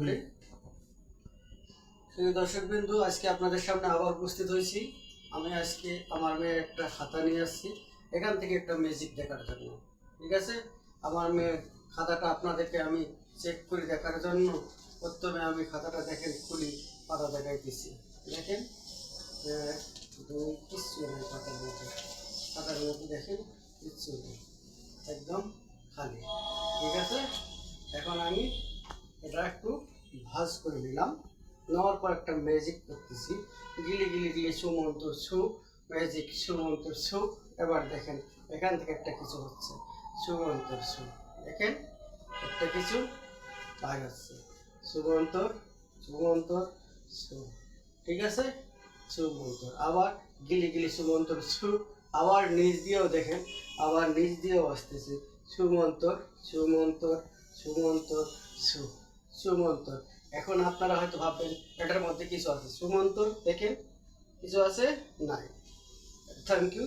খুলে দর্শক বিন্দু আজকে আপনাদের সামনে আবার উপস্থিত হয়েছি। আমি আজকে আমার মেয়ের একটা খাতা নিয়ে আসছি। এখান থেকে একটা ম্যাজিক দেখার জন্য, ঠিক আছে? আমার মেয়ের খাতাটা আপনাদেরকে আমি চেক করে দেখার জন্য। প্রথমে আমি খাতাটা দেখেন, খুলি, পাতা দেখাইতেছি। দেখেন দুই, কিচ্ছু নেই খাতার মধ্যে। খাতার মধ্যে দেখেন, কিচ্ছু নেই। একদম খালি, ঠিক আছে? এখন আমি এটা একটু ভাজ করে নিলাম। নেওয়ার পর একটা ম্যাজিক করতেছি। গিলি গিলি গিলি সুমন্ত সু ম্যাজিক সুমন্ত সু এবার দেখেন, এখান থেকে একটা কিছু হচ্ছে। সুমন্তর সু দেখেন, একটা কিছু বাইর হচ্ছে। সুমন্তর সুমন্তর সু ঠিক আছে? সুমন্তর আবার গিলি গিলি সুমন্তর সু আবার নিচ দিয়েও দেখেন, আবার নিচ দিয়েও আসতেছে। সুমন্তর সুমন্তর সুমন্তর সু সুমন্তর। এখন আপনারা হয়তো ভাববেন, এটার মধ্যে কিছু আছে। সুমন্তর দেখেন, কিছু আছে? নাই। Thank you